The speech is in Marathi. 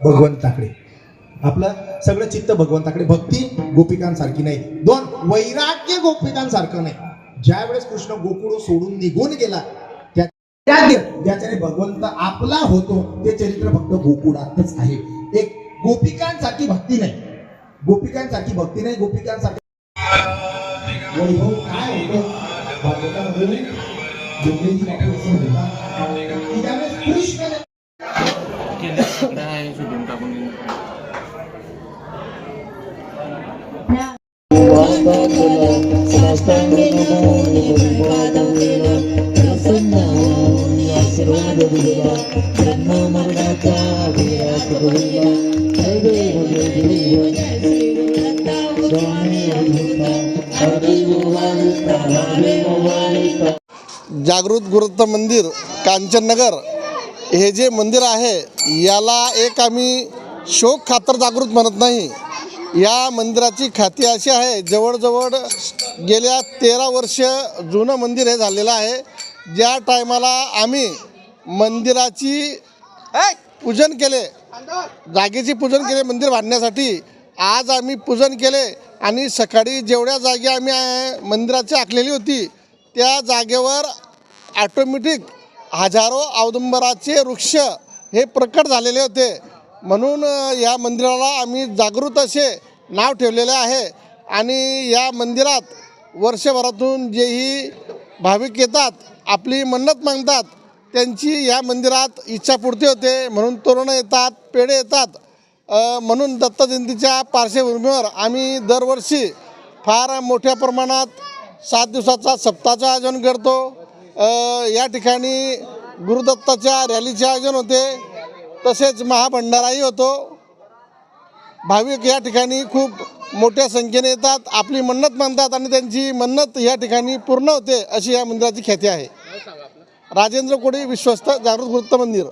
भगवंताकडे आपलं सगळं चित्त भगवंताकडे भक्ती गोपिकांसारखी नाही. दोन वैराग्य गोपिकांसारखं नाही. ज्या वेळेस कृष्ण गोकुळ सोडून निघून गेला ज्याच्याने भगवंत आपला होतो. ते चरित्र फक्त गोकुळातच आहे. एक गोपिकांसाठी भक्ती नाही. गोपिकांसाठी भक्ती नाही गोपिकांसाठी वैभव काय होतं? जागृत गुरुत्व मंदिर कांचननगर हे जे मंदिर आहे याला एक आम्ही शोक खातर जागृत म्हणत नाही. या मंदिराची ख्याती अशी आहे जवळजवळ गेल्या तेरा वर्ष जुनं मंदिर हे झालेलं आहे. ज्या टायमाला आम्ही मंदिराची पूजन केले जागेची पूजन केले मंदिर बांधण्यासाठी आज आम्ही पूजन केले आणि सकाळी जेवढ्या जागे आम्ही मंदिराची आखलेली होती त्या जागेवर ॲटोमॅटिक हजारो औदुंबराचे वृक्ष हे प्रकट झालेले होते. म्हणून या मंदिराला आम्ही जागृत असे नाव ठेवलेले आहे. आणि या मंदिरात वर्षभरातून जेही भाविक येतात आपली मन्नत मागतात त्यांची या मंदिरात इच्छापूर्ती होते. म्हणून तोरणं येतात पेढे येतात. म्हणून दत्त जयंतीच्या पार्श्वभूमीवर आम्ही दरवर्षी फार मोठ्या प्रमाणात सात दिवसाचा सप्ताहाचं आयोजन करतो. या ठिकाणी गुरुदत्ताच्या रॅलीचे आयोजन होते. तसेच महाभंडाराही होतो. भाविक या ठिकाणी खूप मोठ्या संख्येने येतात. आपली मन्नत मानतात आणि त्यांची मन्नत या ठिकाणी पूर्ण होते अशी या मंदिराची ख्याती आहे. राजेंद्र कोळी विश्वस्त जागृत वृत्त मंदिर.